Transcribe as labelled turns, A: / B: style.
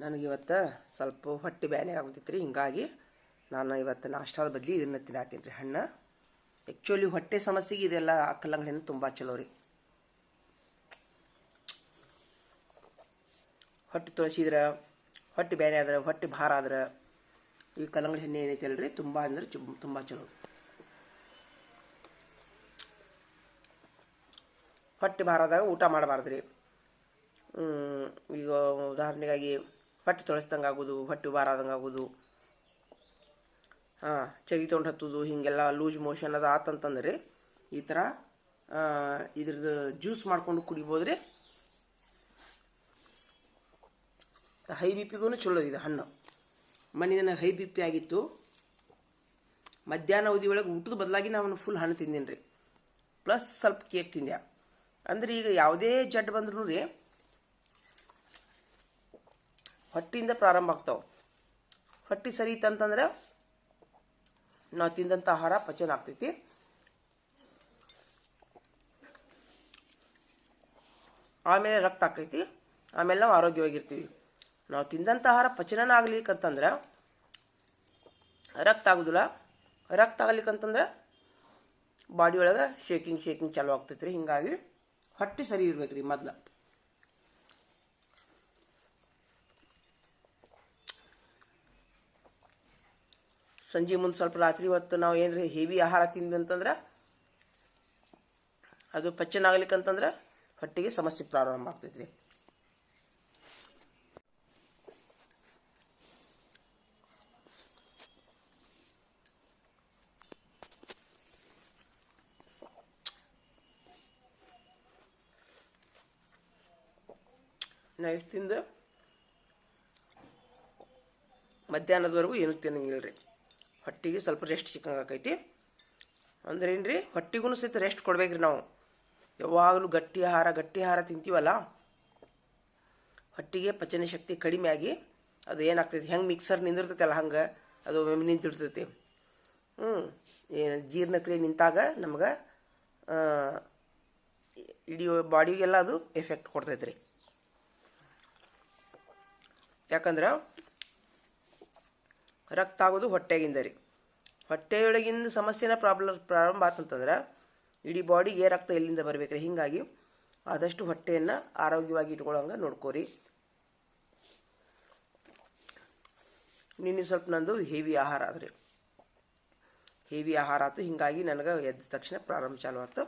A: ನನಗಿವತ್ತು ಸ್ವಲ್ಪ ಹೊಟ್ಟೆ ಬ್ಯಾನೆ ಆಗುತ್ತಿತ್ತು ರೀ ಹಿಂಗಾಗಿ ನಾನು ಇವತ್ತು ನಾಷ್ಟಾದ ಬದಲಿ ಇದನ್ನು ತಿನ್ನಾತೀನಿ ರೀ ಹಣ್ಣು ಆ್ಯಕ್ಚುಲಿ ಹೊಟ್ಟೆ ಸಮಸ್ಯೆಗೆ ಇದೆಲ್ಲ ಕಲ್ಲಂಗಡಿ ಹಣ್ಣು ತುಂಬ ಚಲೋ ರೀ. ಹೊಟ್ಟೆ ತೊಳಸಿದ್ರೆ, ಹೊಟ್ಟೆ ಬ್ಯಾನೆ ಆದ್ರೆ, ಹೊಟ್ಟೆ ಭಾರ ಆದ್ರೆ ಈ ಕಲ್ಲಂಗಡಿ ಹಣ್ಣು ಏನೈತೆ ಅಲ್ರಿ ತುಂಬ ಅಂದ್ರೆ ತುಂಬ ಚಲೋ. ಹೊಟ್ಟೆ ಭಾರ ಆದಾಗ ಊಟ ಮಾಡಬಾರ್ದು ರೀ ಈಗ ಉದಾಹರಣೆಗಾಗಿ ಹೊಟ್ಟೆ ತೊಳಸ್ದಂಗೆ ಆಗೋದು, ಹೊಟ್ಟೆ ಬಾರಾದಂಗೆ ಆಗೋದು. ಹಾಂ ಚಗಿ ತೊಗೊಂಡು ಹತ್ತೋದು, ಹೀಗೆಲ್ಲ ಲೂಸ್ ಮೋಷನ್ ಅದು ಆತಂತಂದ್ರೆ ಈ ಥರ ಇದ್ರದ್ದು ಜ್ಯೂಸ್ ಮಾಡ್ಕೊಂಡು ಕುಡಿಬೋದು ರೀ ಹೈ ಬಿ ಪಿಗೂ ಚಲೋ ಇದು ಹಣ್ಣು. ಮನೆ ನನಗೆ ಹೈ ಬಿ ಪಿ ಆಗಿತ್ತು. ಮಧ್ಯಾಹ್ನ ಅವಧಿ ಒಳಗೆ ಊಟದ ಬದಲಾಗಿ ನಾನು ಫುಲ್ ಹಣ್ಣು ತಿಂದೀನಿ ರೀ ಪ್ಲಸ್ ಸ್ವಲ್ಪ ಕೇಕ್ ತಿಂದೆ ಅಂದ್ರೆ ಈಗ ಯಾವುದೇ ಜಡ್ ಬಂದ್ರೂ ರೀ ಹೊಟ್ಟಿಯಿಂದ ಪ್ರಾರಂಭ ಆಗ್ತಾವೆ. ಹೊಟ್ಟಿ ಸರಿ ಇತ್ತಂತಂದ್ರೆ ನಾವು ತಿಂದಂಥ ಆಹಾರ ಪಚನ ಆಗ್ತೈತಿ. ಆಮೇಲೆ ರಕ್ತ ಆಕೈತಿ ಆಮೇಲೆ ನಾವು ಆರೋಗ್ಯವಾಗಿರ್ತೀವಿ. ನಾವು ತಿಂದಂಥ ಆಹಾರ ಪಚನ ಆಗ್ಲಿಕ್ಕಂತಂದ್ರೆ ರಕ್ತ ಆಗುದಿಲ್ಲ. ರಕ್ತ ಆಗ್ಲಿಕ್ಕಂತಂದ್ರೆ ಬಾಡಿ ಒಳಗೆ ಶೇಕಿಂಗ್ ಶೇಕಿಂಗ್ ಚಾಲು ಆಗ್ತೈತಿ ರೀ ಹಿಂಗಾಗಿ ಹೊಟ್ಟೆ ಸರಿ ಇರ್ಬೇಕು ರೀ ಮೊದ್ಲು. ಸಂಜೆ ಮುಂದೆ ಸ್ವಲ್ಪ ರಾತ್ರಿ ಹೊತ್ತು ನಾವು ಏನ್ರಿ ಹೆವಿ ಆಹಾರ ತಿಂದ್ವಿ ಅಂತಂದ್ರೆ ಅದು ಪಚನ ಆಗ್ಲಿಕ್ಕಂತಂದ್ರೆ ಹೊಟ್ಟೆಗೆ ಸಮಸ್ಯೆ ಪ್ರಾರಂಭ ಆಗ್ತೈತ್ರಿ. ರೀ ತಿಂದು? ಮಧ್ಯಾಹ್ನದವರೆಗೂ ಏನು ತಿನ್ನಂಗಿಲ್ಲ ರೀ ಹೊಟ್ಟೆಗೆ ಸ್ವಲ್ಪ ರೆಸ್ಟ್ ಸಿಕ್ಕಂಗೆ ಆಕೈತಿ ಅಂದ್ರೆ ಏನು ರೀ ಹೊಟ್ಟೆಗೂ ಸಹಿತ ರೆಸ್ಟ್ ಕೊಡ್ಬೇಕ್ರಿ ನಾವು. ಯಾವಾಗಲೂ ಗಟ್ಟಿ ಆಹಾರ ಗಟ್ಟಿ ಆಹಾರ ತಿಂತೀವಲ್ಲ? ಹೊಟ್ಟಿಗೆ ಪಚನ ಶಕ್ತಿ ಕಡಿಮೆ ಆಗಿ ಅದು ಏನಾಗ್ತೈತಿ? ಹೆಂಗೆ ಮಿಕ್ಸರ್ ನಿಂದಿರ್ತೈತಲ್ಲ ಹಂಗೆ? ಅದು ಒಮ್ಮೆ ನಿಂತಿರ್ತೈತಿ. ಹ್ಞೂ ಏನು ಜೀರ್ಣಕ್ರಿಯೆ ನಿಂತಾಗ ನಮ್ಗೆ ಇಡೀ ಬಾಡಿಗೆಲ್ಲ ಅದು ಎಫೆಕ್ಟ್ ಕೊಡ್ತೈತೆ ರೀ ಯಾಕಂದ್ರೆ ರಕ್ತ ಆಗೋದು ಹೊಟ್ಟೆಗಿಂದ ರೀ ಹೊಟ್ಟೆಯೊಳಗಿಂದ ಸಮಸ್ಯೆನ ಪ್ರಾಬ್ಲಮ್, ಪ್ರಾರಂಭ ಆತಂತಂದ್ರೆ ಇಡೀ ಬಾಡಿಗೆ ರಕ್ತ ಎಲ್ಲಿಂದ ಬರಬೇಕ್ರಿ? ಹಿಂಗಾಗಿ ಆದಷ್ಟು ಹೊಟ್ಟೆಯನ್ನು ಆರೋಗ್ಯವಾಗಿ ಇಟ್ಕೊಳ್ಳೋಂಗೆ ನೋಡ್ಕೋರಿ. ನಿನ್ನೆ ಸ್ವಲ್ಪ ನಂದು ಹೆವಿ ಆಹಾರ ಆದ್ರಿ. ಹೆವಿ ಆಹಾರ ಆಯ್ತು ಹಿಂಗಾಗಿ ನನಗೆ ಎದ್ದ ತಕ್ಷಣ ಪ್ರಾರಂಭ ಚಾಲು ಆಯ್ತು